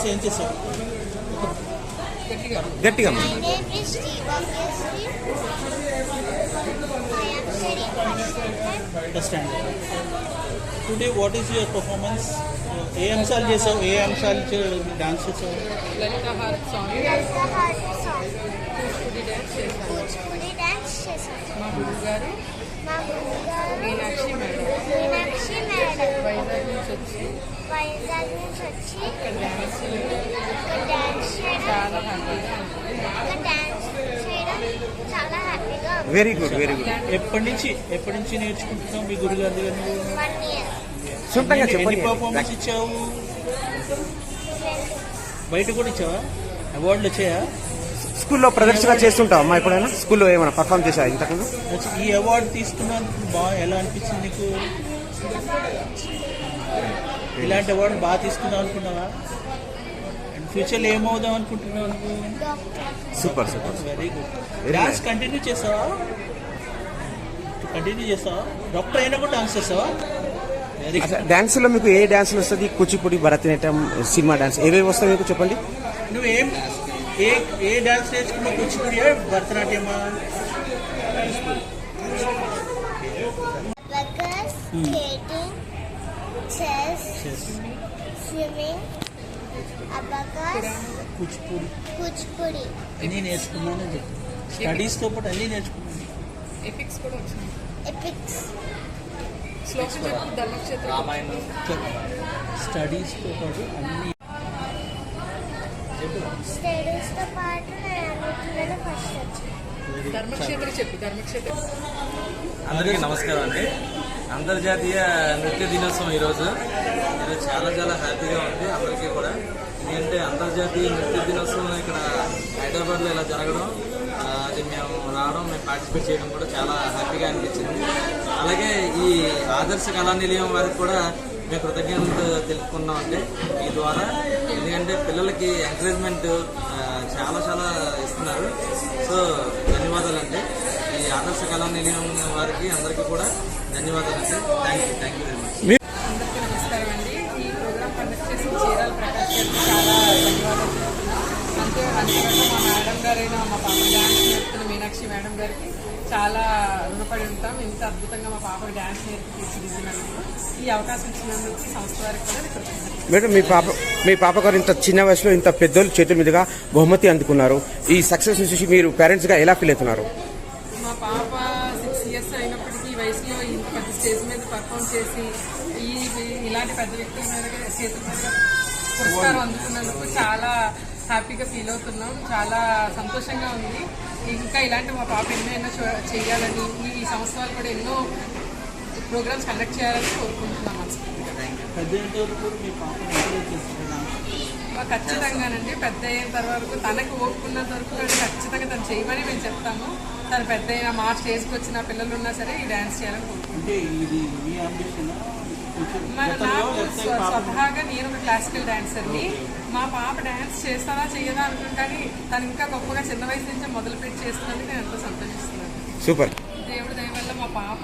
standard. First standard today what is your performance ఏ అంశాలు చేసావు ఏ అంశాలు డాన్స్ చేసావు Lalitha హారత్ song Lalita Heart song. Kuchipudi dance చేశాను కూచిపూడి డాన్స్ చేశాను మా గురువు గారు మా గురువుగారు మీనాక్షి మేడం మీనాక్షి మేడం వైజాగ్ నుంచి వచ్చి వైజాగ్ నుంచి వచ్చి వెరీ గుడ్ వెరీ గుడ్ ఎప్పటి నుంచి ఎప్పటి నుంచి నేర్చుకుంటున్నావు మీ గురుగారి దగ్గర సొంతంగా చెప్పండి. పర్ఫార్మెన్స్ ఇచ్చావు? బయట కూడా ఇచ్చావా? అవార్డులు వచ్చాయా? స్కూల్లో ప్రదర్శన చేస్తుంటావు అమ్మా ఎప్పుడైనా? స్కూల్లో ఏమైనా పర్ఫామ్ చేసా ఇంతకుముందు? ఈ అవార్డు తీసుకున్నందుకు బాగా ఎలా అనిపించింది నీకు? ఇలాంటి అవార్డు బాగా తీసుకుందాం అనుకున్నావా? ఫ్యూచర్లో ఏమవుదాం అనుకుంటున్నావు super super very good dance nice. Continue చేస్తావా? కంటిన్యూ చేస్తావా? డాక్టర్ అయినా కూడా డాన్స్ చేస్తావా? డాన్స్లో మీకు ఏ డాన్స్ వస్తుంది? కూచిపూడి భరతనాట్యం సినిమా డాన్స్ ఏవేవి వస్తాయి మీకు చెప్పండి? నువ్వేం ఏ ఏ డాన్స్ నేర్చుకున్నావు? కూచిపూడియా భరతనాట్యమా? Skating, abacus, Kuchipudi. కూచిపూడి. అన్నీ నేర్చుకున్నానని చెప్పి స్టడీస్తో పాటు అన్నీ నేర్చుకున్నాను ఎపిక్స్ కూడా వచ్చింది ఎపిక్స్ శ్లోకం చెప్పు ధర్మక్షేత్రం స్టడీస్తో పాటు అన్నీ. స్టడీస్తో పాటు నేను ఫస్ట్ ధర్మక్షేత్రం చెప్పు ధర్మక్షేత్రం అందరికీ నమస్కారం అండి. అంతర్జాతీయ నృత్య దినోత్సవం ఈరోజు. ఈరోజు చాలా చాలా హ్యాపీగా ఉంది అందరికీ కూడా. ఎందుకంటే అంతర్జాతీయ నృత్య దినోత్సవం ఇక్కడ హైదరాబాద్లో ఇలా జరగడం అది మేము రావడం మేము పార్టిసిపేట్ చేయడం కూడా చాలా హ్యాపీగా అనిపించింది. అలాగే ఈ ఆదర్శ కళా నిలయం వారికి కూడా మేము కృతజ్ఞతలు తెలుపుకున్నాం అంటే ఈ ద్వారా. ఎందుకంటే పిల్లలకి ఎంకరేజ్మెంట్ చాలా చాలా ఇస్తున్నారు. సో ధన్యవాదాలు అంటే ఈ ఆదర్శ కళా నిలయం వారికి అందరికీ కూడా ధన్యవాదాలు అండి. Thank you thank you very much అందరికీ నమస్కారం అండి. ఈ ప్రోగ్రామ్ కండక్ట్ చేసిన చీరాల ప్రకాష్ గారికి చాలా ధన్యవాదాలు. చెప్తున్నాం అంతే అంతేకాక మా మేడం గారైన మా పాప డ్యాన్స్ నేర్పుతున్న మీనాక్షి మేడం గారికి చాలా రుణపడి ఉంటాం. ఇంత అద్భుతంగా మా పాప డ్యాన్స్ నేర్పి తీర్చిదిద్దినందుకు ఈ అవకాశం ఇచ్చినందుకు సంస్థ వారికి కూడా మేడం మీ పాప మీ పాప గారు ఇంత చిన్న వయసులో ఇంత పెద్దోళ్ళు చేతుల మీదుగా బహుమతి అందుకున్నారు. ఈ సక్సెస్ చూసి మీరు పేరెంట్స్గా ఎలా ఫీల్ అవుతున్నారు? పాప సిక్స్ ఇయర్స్ అయినప్పటికీ వయసులో ఇంత పెద్ద స్టేజ్ మీద పర్ఫామ్ చేసి ఈ ఇలాంటి పెద్ద వ్యక్తుల మీద చేతుల మీద పురస్కారం అందుకున్నందుకు చాలా హ్యాపీగా ఫీల్ అవుతున్నాం. చాలా సంతోషంగా ఉంది. ఇంకా ఇలాంటి మా పాప ఎన్నో ఎన్నో చూ- చేయాలని ఈ సంవత్సరాలు కూడా ఎన్నో ప్రోగ్రామ్స్ కండక్ట్ చేయాలని కోరుకుంటున్నాం ఖచ్చితంగానండి. పెద్ద అయిన తర్వాత తనకు ఓపుకున్నంత వరకు ఖచ్చితంగా తను చేయమని మేము చెప్తాము. తను పెద్ద అయిన మా స్టేజ్కి వచ్చిన పిల్లలు ఉన్నా సరే ఈ డ్యాన్స్ చేయాలని మరి నాకు స్వ- స్వతహాగా నేను ఒక క్లాసికల్ డాన్సర్ని మా పాప డాన్స్ చేస్తానా చెయ్యదా అనుకుని కానీ తను ఇంకా గొప్పగా చిన్న వయసు నుంచే మొదలుపెట్టి చేస్తున్నందుకు నేను ఎంతో సంతోషిస్తున్నాను. సూపర్. దేవుడి దయ వల్ల మా పాప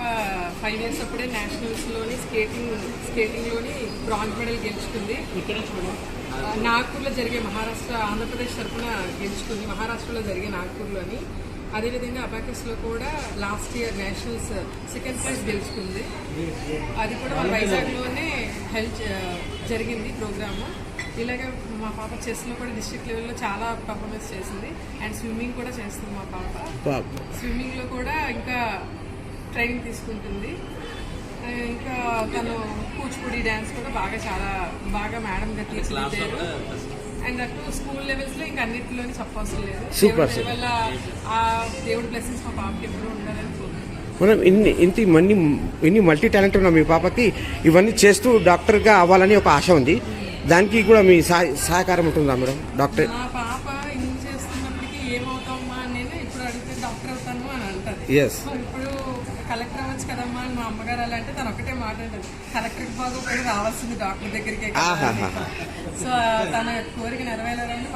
ఫైవ్ ఇయర్స్ అప్పుడే నేషనల్స్లోని స్కేటింగ్ స్కేటింగ్లోని బ్రాంజ్ మెడల్ గెలుచుకుంది. నాగ్పూర్లో జరిగే మహారాష్ట్ర ఆంధ్రప్రదేశ్ తరఫున గెలుచుకుంది. మహారాష్ట్రలో జరిగే నాగ్పూర్లోని. అదేవిధంగా అబాకస్లో కూడా last year nationals second prize గెలుచుకుంది. అది కూడా మన వైజాగ్లోనే హెల్త్ జరిగింది ప్రోగ్రాము. ఇలాగే మా పాప చెస్లో కూడా డిస్ట్రిక్ట్ లెవెల్లో చాలా పర్ఫార్మెన్స్ చేసింది. అండ్ స్విమ్మింగ్ కూడా చేస్తుంది మా పాప. స్విమ్మింగ్లో కూడా ఇంకా ట్రైనింగ్ తీసుకుంటుంది. ఇంకా తను కూచిపూడి డ్యాన్స్ కూడా బాగా చాలా బాగా మేడంగా తీర్చిదిద్దారు. అండ్ అటు స్కూల్ లెవెల్స్లో ఇంకా అన్నిటిలోని చెప్పవసరం లేదు. వల్ల ఆ దేవుడి బ్లెస్సింగ్స్ మా పాపకి ఎప్పుడూ ఉండాలని కోరుకుంటున్నాను మనం ఇన్ని ఇంత మన్ని ఇన్ని మల్టీ టాలెంట్ ఉన్న మీ పాపకి. ఇవన్నీ చేస్తూ డాక్టర్గా అవ్వాలని ఒక ఆశ ఉంది. దానికి కూడా మీ సహ- సహకారం ఉంటుందా మేడం డాక్టర్? మా పాప ఇన్ని చేస్తున్నప్పటికీ ఏమవుతామా అని నేను ఇప్పుడు అడిగితే డాక్టర్ అవుతాను అని అంటది. Yes. మరి ఇప్పుడు కలెక్టర్ అవ్వచ్చు కదమ్మా అని మా అమ్మగారు అలా అంటే తను ఒకటే మాట అంటది. కలెక్టర్కి బాగోపోయి రావాల్సింది డాక్టర్ దగ్గరికి ఆహాహా. సో తన కోరిక నెరవేరాలని